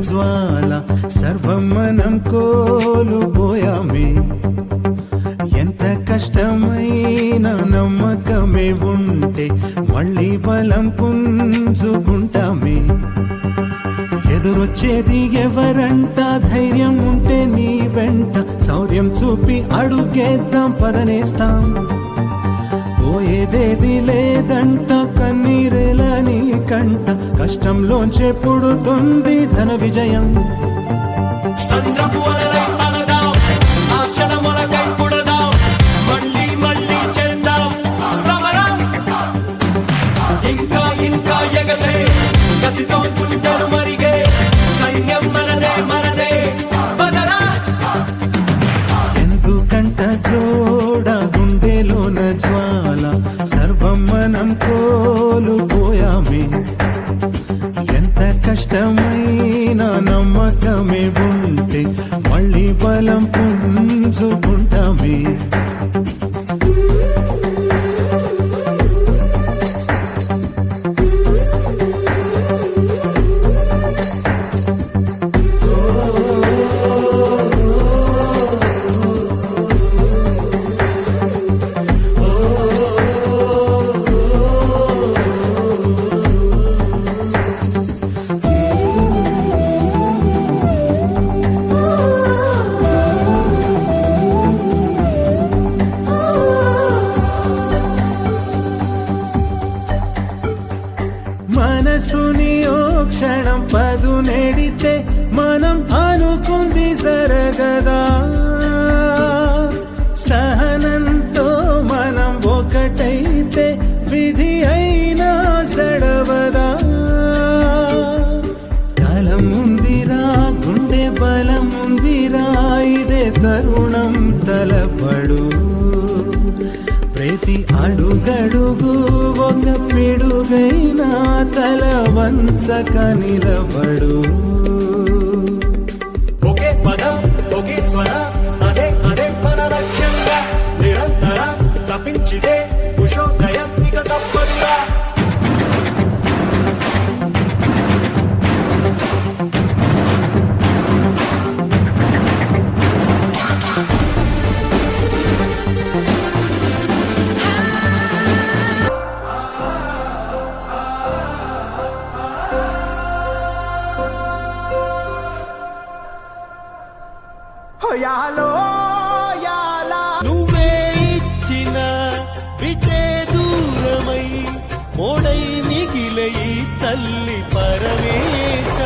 జ్వాల సర్వం మనం కోలుపోయామే. ఎంత కష్టమైన నమ్మకమే ఉంటే మళ్ళీ బలం పుంజుకుంటామే. ఎదురొచ్చేది ఎవరంట ధైర్యం ఉంటే నీ వెంట శౌర్యం చూపి అడుగేద్దాం పదనేస్తాం. పోయేదేది లేదంట కన్నీరే కంట కష్టంలోంచే పుడుతుంది ధన విజయం. సంద్రపు జ్వాల సర్వం మనం కోలుపోయామే. ఎంత కష్టమైన నమ్మకమే ఉంటే మళ్ళీ బలం పుంజుకుంటామే. క్షణం నెడితే మనం అనుకుంది జరగదా? సహనంతో మనం ఒకటైతే విధి అయినా సడవదా కలం ఉందిరా గుండె బలం ఉందిరా ఇదే తరుణం తలపడు. ప్రతి అడుగడుగు తల వంచక నిలబడు. ఒకే పదం ఒకే స్వరం. యాలో యాలా నువ్వే ఇచ్చిన బిడ్డే దూరమై మోడై మిగిలై తల్లి పరమేశ.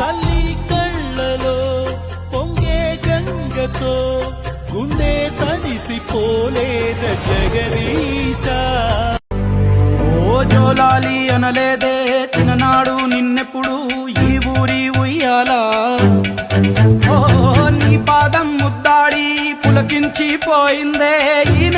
తల్లి కళ్ళలో పొంగే గంగతో గుండె తడిసిపోలేద జగదీశా. ఓ జోలాలి అనలేదే నాడు నిన్నెప్పుడు ఈ ఊరి ఉయ్యాలా. ఓ నీ పాదం ముద్దాడి పులకించి పోయిందే ఈ